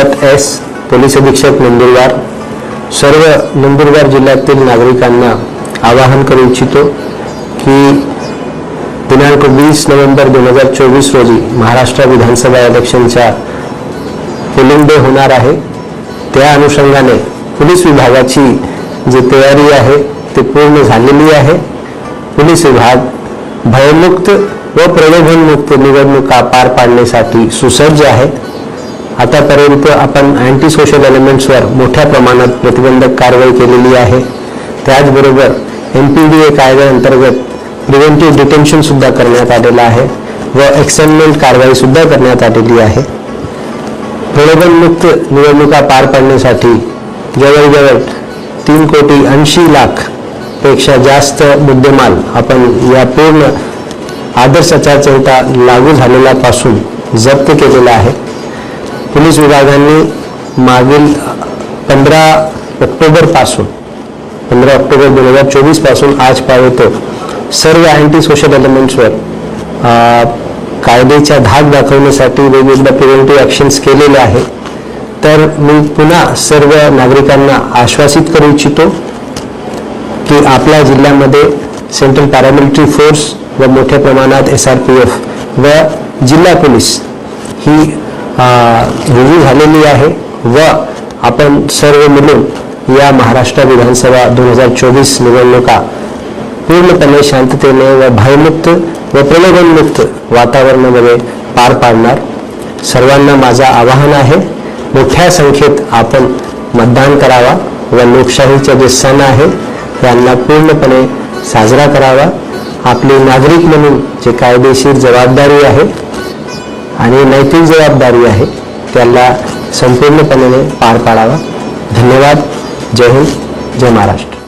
भरत S police अधीक्षक नंदुरबार सर्व नंदुरबार जिल्ह्यातील नागरिकांना आवाहन करू इच्छितो की दिनांक वीस नोव्हेंबर दोन हजार चोवीस रोजी महाराष्ट्र विधानसभा इलेक्शनचा पोलिंग डे होणार आहे. त्या अनुषंगाने पोलीस विभागाची जी तयारी आहे ती पूर्ण झालेली आहे. पोलीस विभाग भयमुक्त व प्रलोभनमुक्त निवडणुका पार पाडण्यासाठी सुसज्ज आहेत. आतापर्यंत आपण अँटी सोशल एलिमेंट्सवर मोठ्या प्रमाणात प्रतिबंधक कारवाई केलेली आहे. त्याचबरोबर एम पी डी ए कायद्याअंतर्गत प्रिव्हेंटिव्ह डिटेन्शन सुद्धा करण्यात आलेलं आहे व एक्सेलमेंट कारवाई सुद्धा करण्यात आलेली आहे. प्रलोभनमुक्त निवडणुका पार पाडण्यासाठी जवळजवळ तीन कोटी ऐंशी लाखपेक्षा जास्त मुद्देमाल आपण या पूर्ण आदर्श आचारसंहिता लागू झालेल्यापासून जप्त केलेला आहे. पोलीस विभागाने मागील पंधरा ऑक्टोबरपासून पंधरा ऑक्टोबर दोन हजार चोवीसपासून आज पावेतो सर्व अँटी सोशल एलिमेंट्सवर कायद्याच्या धाक दाखवण्यासाठी वेगवेगळ्या प्रिव्हेंटिव्ह ॲक्शन्स केलेले आहे तर मी पुन्हा सर्व नागरिकांना आश्वासित करू इच्छितो की आपल्या जिल्ह्यामध्ये सेंट्रल पॅरामिलिटरी फोर्स व मोठ्या प्रमाणात एस आर पी एफ व जिल्हा पोलीस ही रुजू झालेली आहे व आपण सर्व मिळून या महाराष्ट्र विधानसभा दोन हजार चोवीस निवडणुका पूर्णपणे शांततेने व भयमुक्त व प्रलोभनमुक्त वातावरणामध्ये पार पाडणार. सर्वांना माझं आवाहन आहे मोठ्या संख्येत आपण मतदान करावा व लोकशाहीचे जे सण आहे यांना पूर्णपणे साजरा करावा. आपली नागरिक म्हणून जे कायदेशीर जबाबदारी आहे आणि नैतिक जबाबदारी आहे त्याला संपूर्णपणे पार पाडावा. धन्यवाद. जय हिंद. जय महाराष्ट्र.